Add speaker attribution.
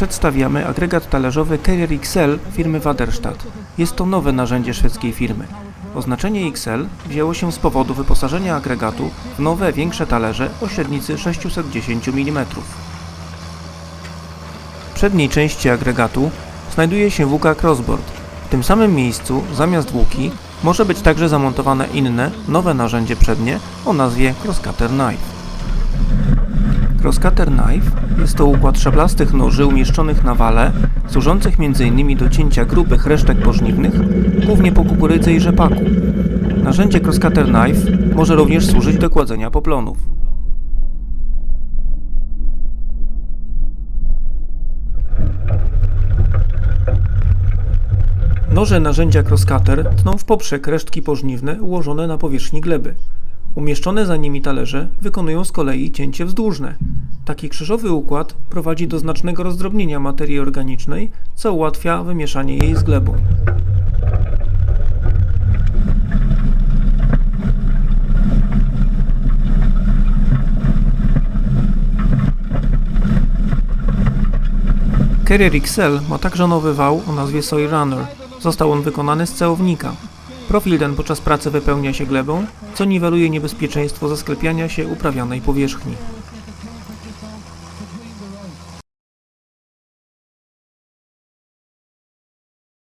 Speaker 1: Przedstawiamy agregat talerzowy Carrier XL firmy Waderstadt. Jest to nowe narzędzie szwedzkiej firmy. Oznaczenie XL wzięło się z powodu wyposażenia agregatu w nowe, większe talerze o średnicy 610 mm. W przedniej części agregatu znajduje się włóka crossboard. W tym samym miejscu, zamiast włóki, może być także zamontowane inne, nowe narzędzie przednie o nazwie Crosscutter Knife. Crosscutter Knife jest to układ szablastych noży umieszczonych na wale, służących m.in. do cięcia grubych resztek pożniwnych, głównie po kukurydzy i rzepaku. Narzędzie Crosscutter Knife może również służyć do kładzenia poplonów. Noże narzędzia Crosscutter tną w poprzek resztki pożniwne ułożone na powierzchni gleby. Umieszczone za nimi talerze wykonują z kolei cięcie wzdłużne. Taki krzyżowy układ prowadzi do znacznego rozdrobnienia materii organicznej, co ułatwia wymieszanie jej z glebą. Carrier XL ma także nowy wał o nazwie Soy Runner. Został on wykonany z cełownika. Profil ten podczas pracy wypełnia się glebą, co niweluje niebezpieczeństwo zasklepiania się uprawianej powierzchni.